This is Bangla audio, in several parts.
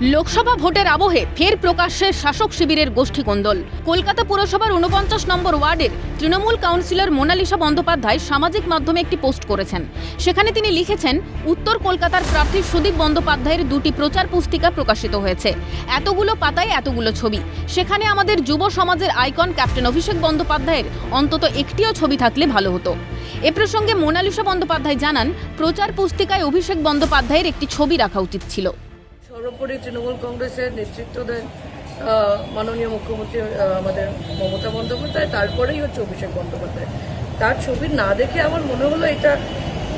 লোকসভা ভোটের আবহে ফের প্রকাশ্যে শাসক শিবিরের গোষ্ঠী কোন্দল কলকাতা পুরসভার উনপঞ্চাশ নম্বর ওয়ার্ডের তৃণমূল কাউন্সিলর মোনালিসা বন্দ্যোপাধ্যায় সামাজিক মাধ্যমে একটি পোস্ট করেছেন। সেখানে তিনি লিখেছেন, উত্তর কলকাতার প্রার্থী সুদীপ বন্দ্যোপাধ্যায়ের দুটি প্রচার পুস্তিকা প্রকাশিত হয়েছে। এতগুলো পাতায় এতগুলো ছবি। সেখানে আমাদের যুব সমাজের আইকন ক্যাপ্টেন অভিষেক বন্দ্যোপাধ্যায়ের অন্তত একটিও ছবি থাকলে ভালো হতো। এ প্রসঙ্গে মোনালিসা বন্দ্যোপাধ্যায় জানান, প্রচার পুস্তিকায় অভিষেক বন্দ্যোপাধ্যায়ের একটি ছবি রাখা উচিত ছিল। সর্বোপরি তৃণমূল কংগ্রেসের নেতৃত্ব দেন মাননীয় মুখ্যমন্ত্রী আমাদের মমতা বন্দ্যোপাধ্যায়, তারপরেই হচ্ছে অভিষেক বন্দ্যোপাধ্যায়। তার ছবি না দেখে আমার মনে হলো এটা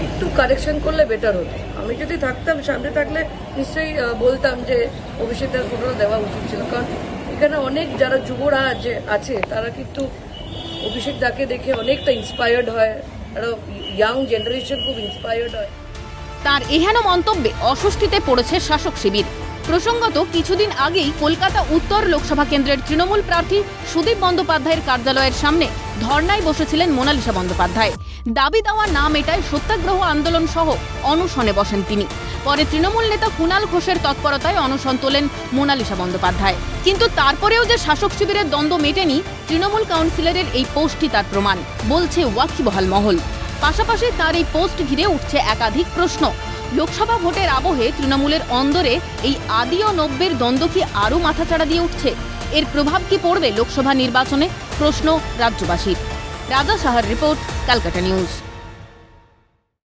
একটু কারেকশন করলে বেটার হতো। আমি যদি থাকতাম, সামনে থাকলে নিশ্চয়ই বলতাম যে অভিষেকদার ফটোটা দেওয়া উচিত ছিল। কারণ এখানে অনেক যারা যুবরা আছে আছে, তারা কিন্তু অভিষেক দাকে দেখে অনেকটা ইন্সপায়ার্ড হয়। আরও ইয়াং জেনারেশন খুব ইন্সপায়ার্ড হয়। তার এহেন মন্তব্যে অস্বস্তিতে পড়েছে শাসক শিবির। প্রসঙ্গত, কিছুদিন আগেই কলকাতা উত্তর লোকসভা কেন্দ্রের তৃণমূল প্রার্থী সুদীপ বন্দ্যোপাধ্যায়ের কার্যালয়ের সামনে ধর্নায় বসেছিলেন মোনালিসা বন্দ্যোপাধ্যায়। দাবি দেওয়া না মেটায় সত্যাগ্রহ আন্দোলন সহ অনশনে বসেন তিনি। পরে তৃণমূল নেতা কুণাল ঘোষের তৎপরতায় অনশন তোলেন মোনালিসা বন্দ্যোপাধ্যায়। কিন্তু তারপরেও যে শাসক শিবিরের দ্বন্দ্ব মেটেনি, তৃণমূল কাউন্সিলরের এই পোস্টটি তার প্রমাণ, বলছে ওয়াকিবহাল মহল। পাশাপাশি তার এই পোস্ট ঘিরে উঠছে একাধিক প্রশ্ন। লোকসভা ভোটের আবহে তৃণমূলের অন্দরে এই আদি ও নব্যের দ্বন্দ্ব কি আরও মাথাচাড়া দিয়ে উঠছে? এর প্রভাব কি পড়বে লোকসভা নির্বাচনে? প্রশ্ন রাজ্যবাসীর। রাজা সাহার রিপোর্ট, ক্যালকাটা নিউজ।